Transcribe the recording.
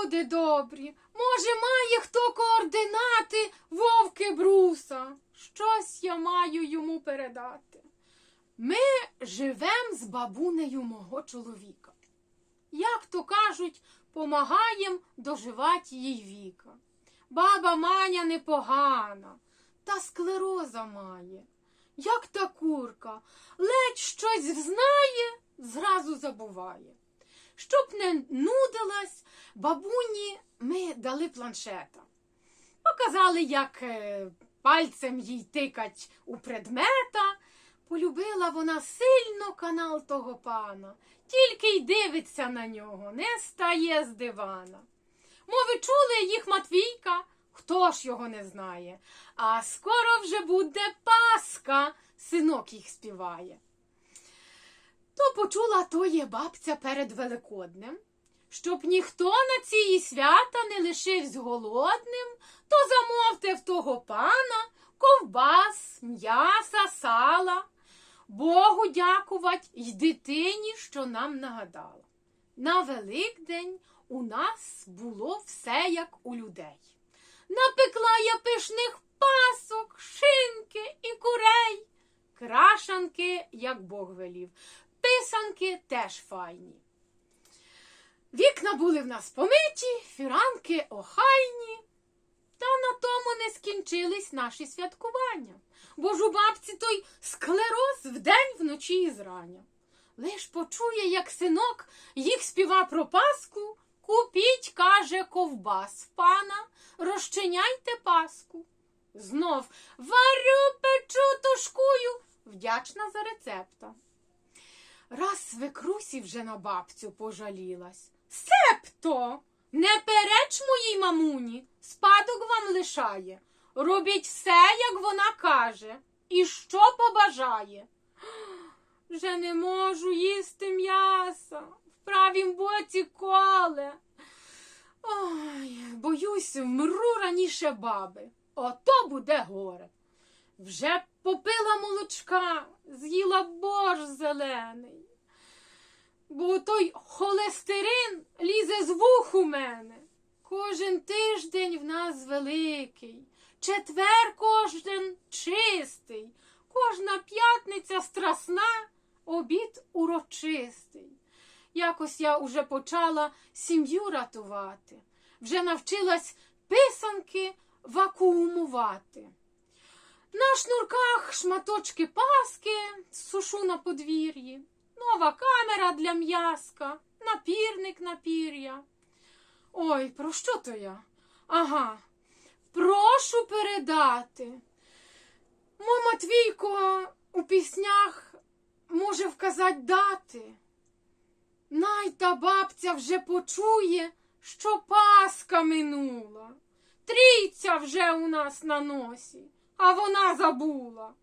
люди добрі, може, має хто координати вовки бруса? Щось я маю йому передати. Ми живем з бабунею мого чоловіка. Як то кажуть, помагаєм доживати їй віка. Баба Маня непогана, та склероза має. Як та курка, ледь щось знає, зразу забуває. Щоб не нудилась, бабуні ми дали планшета. Показали, як е, пальцем їй тикать у предмета. Полюбила вона сильно канал того пана, тільки й дивиться на нього, не стає з дивана. Мови чули їх Матвійка, хто ж його не знає. А скоро вже буде Паска, синок їх співає. То почула тоє бабця перед Великоднем, щоб ніхто на ці свята не лишився голодним, то замовте в того пана ковбас, м'яса, сала. Богу дякувать й дитині, що нам нагадала. На Великдень у нас було все як у людей. Напекла я пишних пасок, шинки і курей, крашанки, як Бог велів, писанки теж файні. Вікна були в нас помиті, фіранки охайні. Та на тому не скінчились наші святкування, бо ж у бабці той склероз вдень, вночі і зрання. Лиш почує, як синок їх співа про Паску, купіть, каже, ковбас пана, розчиняйте паску. Знов варю, печу, тушкую, вдячна за рецепта. Раз свекрусі вже на бабцю пожалілась. Септо, не переч моїй мамуні, спадок вам лишає. Робіть все, як вона каже, і що побажає. Вже не можу їсти м'яса, в правім боці коле. Ой, боюсь, вмру раніше баби. Ото буде горе. Вже попила молочка, з'їла борщ зелений. Бо той холестерин лізе з вух у мене. Кожен тиждень в нас великий, четвер кожен чистий, кожна п'ятниця страсна, обід урочистий. Якось я уже почала сім'ю рятувати, вже навчилась писанки вакуумувати. На шнурках шматочки паски сушу на подвір'ї, нова камера для м'яска, напірник на пір'я. Ой, про що то я? Ага, прошу передати. Мо Матвійко у піснях може вказати дати. Най та бабця вже почує, що Паска минула. Трійця вже у нас на носі, а вона забула.